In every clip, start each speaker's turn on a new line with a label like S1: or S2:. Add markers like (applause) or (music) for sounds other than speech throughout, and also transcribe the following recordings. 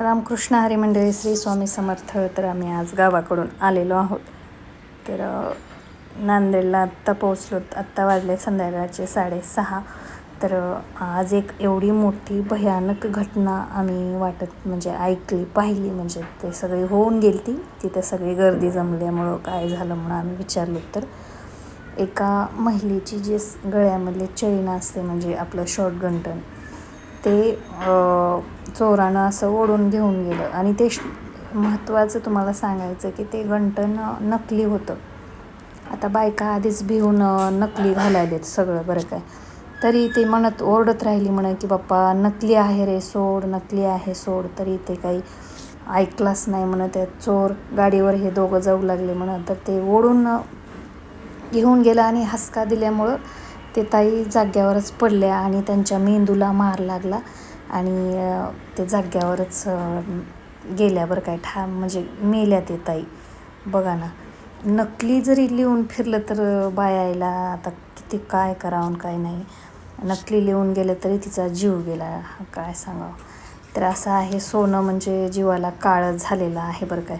S1: रामकृष्ण हरी मंडळी श्री स्वामी समर्थ तर आम्ही आज गावाकडून आलेलो आहोत. तर नांदेडला आत्ता पोचलो आत्ता वाजले संध्याकाळचे साडेसहा. तर आज एक एवढी मोठी भयानक घटना आम्ही वाटत म्हणजे ऐकली पाहिली. म्हणजे ते सगळी होऊन गेली ती तिथे सगळी गर्दी जमल्यामुळं काय झालं म्हणून आम्ही विचारलो. तर एका महिलेची जी गळ्यामधले चैन असते म्हणजे आपलं शॉर्ट गंटन ते चोरानं असं ओढून घेऊन गेलं. आणि ते श- महत्त्वाचं तुम्हाला सांगायचं की ते गंटन नकली होतं. आता बायका आधीच भिवून नकली घालायलेत सगळं बरं काय. तरी ते म्हणत ओरडत राहिली म्हणे की बाप्पा नकली आहे रे सोड नकली आहे सोड. तरी ते काही ऐकलाच नाही म्हणत. त्या चोर गाडीवर हे दोघं जाऊ लागले म्हणत. तर ते ओढून घेऊन गेला आणि हसका दिल्यामुळं ते ताई जाग्यावरच पडल्या आणि त्यांच्या मेंदूला मार लागला. आणि ते जाग्यावरच गेल्या बरं काय ठाम म्हणजे मेल्या ते ताई. बघा ना नकली जरी लिहून फिरलं तर बायायला आता किती काय करावं आणि काय नाही. नकली लिहून गेलं तरी तिचा जीव गेला काय सांगावं. तर असं आहे सोनं म्हणजे जीवाला काळं झालेलं आहे बरं काय.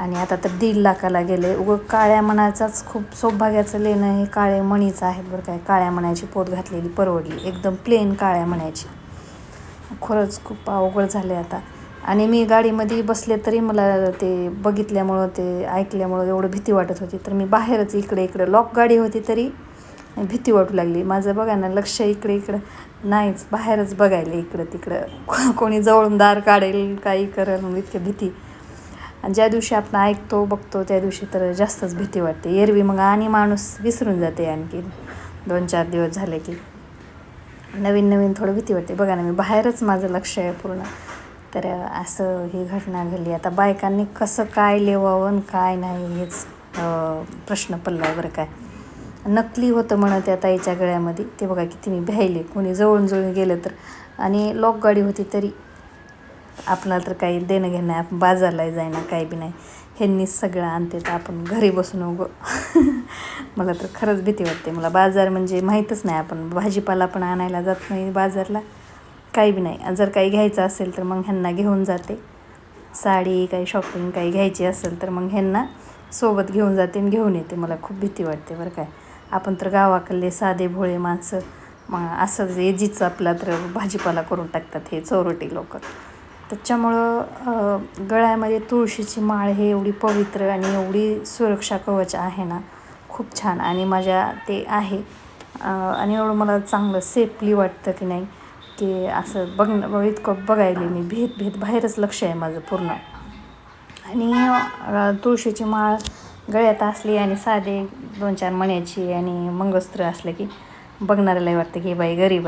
S1: आणि आता तर दीड लाखाला गेले. उगं काळ्या मणाचाच खूप सौभाग्याचं लेणं हे काळे मणीचं आहेत बरं काय. काळ्या मण्याची पोत घातलेली परवडली. एकदम प्लेन काळ्या मण्याची. खरंच खूप अवघड झाले आता. आणि मी गाडीमध्ये बसले तरी मला ते बघितल्यामुळं ते ऐकल्यामुळं एवढं भीती वाटत होती. तर मी बाहेरच इकडे इकडे लॉक गाडी होती तरी भीती वाटू लागली. माझं बघा ना लक्ष इकडे इकडं. नाहीच बाहेरच बघायला इकडं तिकडं. कोणी जवळून दार काढेल काही करेल इतकी भीती. आणि ज्या दिवशी आपण ऐकतो बघतो त्या दिवशी तर जास्तच भीती वाटते. एरवी मग आणि माणूस विसरून जाते आणखी दोन चार दिवस झाले की. नवीन नवीन थोडं भीती वाटते. बघा ना मी बाहेरच माझं लक्ष आहे पूर्ण. तर असं ही घटना घडली. आता बायकांनी कसं काय लिवावं आणि काय नाही हेच प्रश्न पडला बरं काय नकली होतं म्हणत त्या ताईच्या गळ्यामध्ये. ते बघा किती मी भ्यायले. कोणी जवळून जवळून गेलं तर. आणि लॉक गाडी होती तरी. आपणाला तर काही देणं घेणं नाही. आपण बाजारला जायना काही बी नाही. ह्यांनीच सगळं आणते तर आपण घरी बसून उगं. (laughs) मला तर खरंच भीती वाटते. मला बाजार म्हणजे माहीतच नाही. आपण भाजीपाला पण आणायला जात नाही बाजारला. काही बी नाही. जर काही घ्यायचं असेल तर मग ह्यांना घेऊन जाते. साडी काही शॉपिंग काही घ्यायची असेल तर मग ह्यांना सोबत घेऊन जाते आणि घेऊन येते. मला खूप भीती वाटते बरं काय आपण तर गावाकडले साधे भोळे माणसं. मग असं एजीच आपला तर भाजीपाला करून टाकतात हे चोरटी लोक. त्याच्यामुळं गळ्यामध्ये तुळशीची माळ हे एवढी पवित्र आणि एवढी सुरक्षा कवच आहे ना खूप छान. आणि माझ्या ते आहे. आणि एवढं मला चांगलं सेफली वाटतं की नाही की असं बघणं इतकं बघायला मी भेद भेद बाहेरच लक्ष आहे माझं पूर्ण. आणि तुळशीची माळ गळ्यात असली आणि साधे दोन चार मण्याची आणि मंगळसूत्र असलं की बघणाऱ्यालाही वाटतं की हे बाई गरीब आहे.